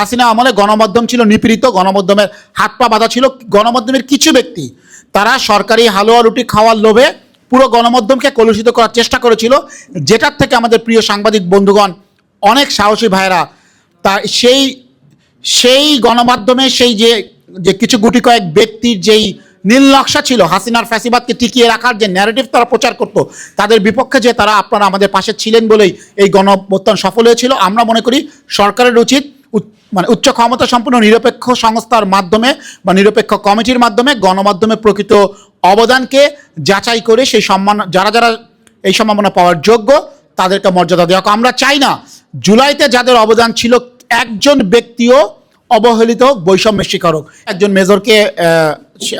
হাসিনা আমলে গণমাধ্যম ছিল নিপীড়িত, গণমাধ্যমের হাত পা বাঁধা ছিল গণমাধ্যমের কিছু ব্যক্তি। তারা সরকারি হালুয়া রুটি খাওয়ার লোভে পুরো গণমাধ্যমকে কলুষিত করার চেষ্টা করেছিল, যেটার থেকে আমাদের প্রিয় সাংবাদিক বন্ধুগণ অনেক সাহসী ভাইরা তা সেই সেই গণমাধ্যমে সেই যে যে কিছু গুটি কয়েক ব্যক্তির যেই নীল নকশা ছিল, হাসিনার ফ্যাসিবাদকে টিকিয়ে রাখার যে ন্যারেটিভ তারা প্রচার করত, তাদের বিপক্ষে যে তারা আপনারা আমাদের পাশে ছিলেন বলেই এই গণঅভ্যুত্থান সফল হয়েছিল। আমরা মনে করি সরকারের উচিত উচ- মানে উচ্চ ক্ষমতা সম্পন্ন নিরপেক্ষ সংস্থার মাধ্যমে বা নিরপেক্ষ কমিটির মাধ্যমে গণমাধ্যমে প্রকৃত অবদানকে যাচাই করে সেই সম্মান, যারা যারা এই সম্ভাবনা পাওয়ার যোগ্য, তাদেরকে মর্যাদা দেওয়া আমরা চাই না জুলাইতে যাদের অবদান ছিল, একজন ব্যক্তিও অবহেলিত বৈষম্যের হোক। একজন মেজরকে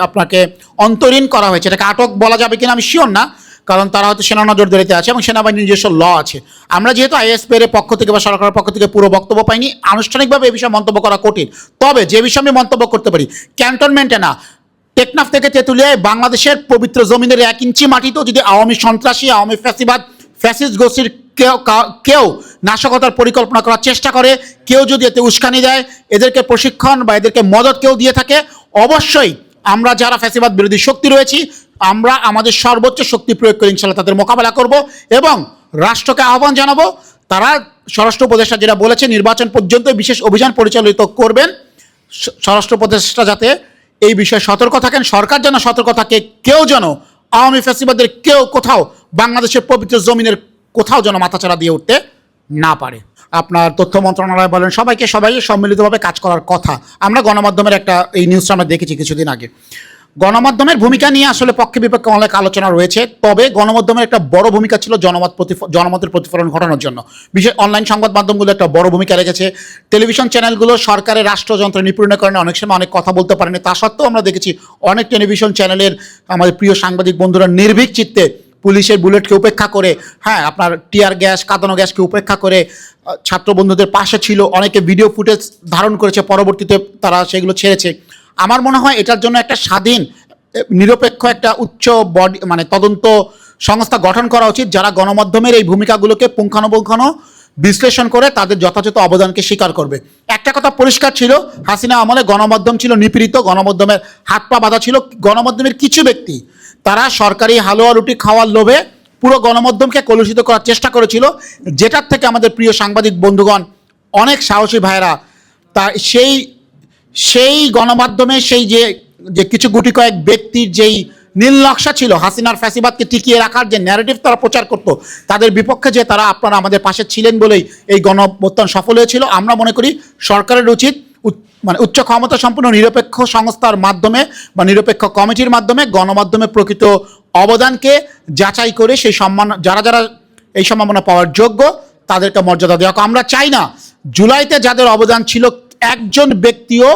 আপনাকে অন্তরীণ করা হয়েছে। এটাকে আটক বলা যাবে কিনা আমি শিওর না। কারণ তারা হয়তো সেনা নজরদারিতে আছে এবং সেনাবাহিনীর নিজস্ব ল আছে। আমরা যেহেতু আইএসপি এর পক্ষ থেকে বা সরকারের পক্ষ থেকে পুরো বক্তব্য পাইনি, আনুষ্ঠানিকভাবে এই বিষয়ে মন্তব্য করা কঠিন। তবে যে বিষয়ে আমি মন্তব্য করতে পারি, ক্যান্টনমেন্টে না, টেকনাফ থেকে তেঁতুলিয়ায় বাংলাদেশের পবিত্র জমিনের এক ইঞ্চি মাটিতেও যদি আওয়ামী সন্ত্রাসী, আওয়ামী ফ্যাসিবাদ, ফ্যাসিস্ট গোষ্ঠীর কেউ কেউ নাশকতার পরিকল্পনা করার চেষ্টা করে, কেউ যদি এতে উস্কানি দেয়, এদেরকে প্রশিক্ষণ বা এদেরকে মদত কেউ দিয়ে থাকে, অবশ্যই আমরা যারা ফ্যাসিবাদ বিরোধী শক্তি রয়েছি আমরা আমাদের সর্বোচ্চ শক্তি প্রয়োগ করে ইনশাল্লাহ তাদের মোকাবেলা করব এবং রাষ্ট্রকে আহ্বান জানাব, তারা স্বরাষ্ট্র উপদেষ্টা যেটা বলেছে, নির্বাচন পর্যন্ত বিশেষ অভিযান পরিচালিত করবেন। স্বরাষ্ট্র উপদেষ্টা যাতে এই বিষয়ে সতর্ক থাকেন, সরকার যেন সতর্ক থাকে, কেউ যেন আওয়ামী ফ্যাসিবাদের কেউ কোথাও বাংলাদেশের পবিত্র জমিনের কোথাও যেন মাথাচাড়া দিয়ে উঠতে না পারে। আপনার তথ্য মন্ত্রণালয় বলেন, সবাইকে সবাই সম্মিলিতভাবে কাজ করার কথা। আমরা গণমাধ্যমের একটা এই নিউজটা আমরা দেখেছি কিছুদিন আগে। গণমাধ্যমের ভূমিকা নিয়ে আসলে পক্ষে বিপক্ষে অনেক আলোচনা রয়েছে। তবে গণমাধ্যমের একটা বড় ভূমিকা ছিল জনমত জনমতের প্রতিফলন ঘটানোর জন্য। বিশেষ অনলাইন সংবাদ মাধ্যমগুলো একটা বড় ভূমিকা রেখেছে। টেলিভিশন চ্যানেলগুলো সরকারের রাষ্ট্রযন্ত্র নিপূরণের অনেক সময় অনেক কথা বলতে পারেনি। তা সত্ত্বেও আমরা দেখেছি অনেক টেলিভিশন চ্যানেলের আমাদের প্রিয় সাংবাদিক বন্ধুরা নির্ভীক চিত্তে পুলিশের বুলেটকে উপেক্ষা করে হ্যাঁ আপনার টিয়ার গ্যাস, কাঁদানো গ্যাসকে উপেক্ষা করে ছাত্র বন্ধুদের পাশে ছিল। অনেকে ভিডিও ফুটেজ ধারণ করেছে। পরবর্তীতে তারা সেগুলো ছেড়েছে। আমার মনে হয় এটার জন্য একটা স্বাধীন নিরপেক্ষ একটা উচ্চ বডি মানে তদন্ত সংস্থা গঠন করা উচিত, যারা গণমাধ্যমের এই ভূমিকাগুলোকে পুঙ্খানুপুঙ্খানু বিশ্লেষণ করে তাদের যথাযথ অবদানকে স্বীকার করবে। একটা কথা পরিষ্কার ছিল, হাসিনা আমলে গণমাধ্যম ছিল নিপীড়িত, গণমাধ্যমের হাত পা বাঁধা ছিল, গণমাধ্যমের কিছু ব্যক্তি, তারা সরকারি হালুয়া রুটি খাওয়ার লোভে পুরো গণমাধ্যমকে কলুষিত করার চেষ্টা করেছিল, যেটার থেকে আমাদের প্রিয় সাংবাদিক বন্ধুগণ অনেক সাহসী ভাইরা তা সেই সেই গণমাধ্যমে সেই যে যে কিছু গুটি কয়েক ব্যক্তির যেই নীল নকশা ছিল, হাসিনার ফ্যাসিবাদকে টিকিয়ে রাখার যে ন্যারেটিভ তারা প্রচার করত, তাদের বিপক্ষে যে তারা আপনারা আমাদের পাশে ছিলেন বলেই এই গণঅভ্যুত্থান সফল হয়েছিল। আমরা মনে করি সরকারের উচিত উচ- মানে উচ্চ ক্ষমতা সম্পন্ন নিরপেক্ষ সংস্থার মাধ্যমে বা নিরপেক্ষ কমিটির মাধ্যমে গণমাধ্যমে প্রকৃত অবদানকে যাচাই করে সেই সম্মান, যারা যারা এই সম্ভাবনা পাওয়ার যোগ্য, তাদেরকে মর্যাদা দেওয়া আমরা চাই না, জুলাইতে যাদের অবদান ছিল একজন ব্যক্তিও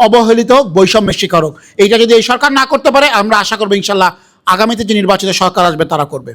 অবহেলিত বৈষম্যের শিকার এইটা যদি এই সরকার না করতে পারে, আমরা আশা করব ইনশাল্লাহ আগামীতে যে নির্বাচিত সরকার আসবে, তারা করবে।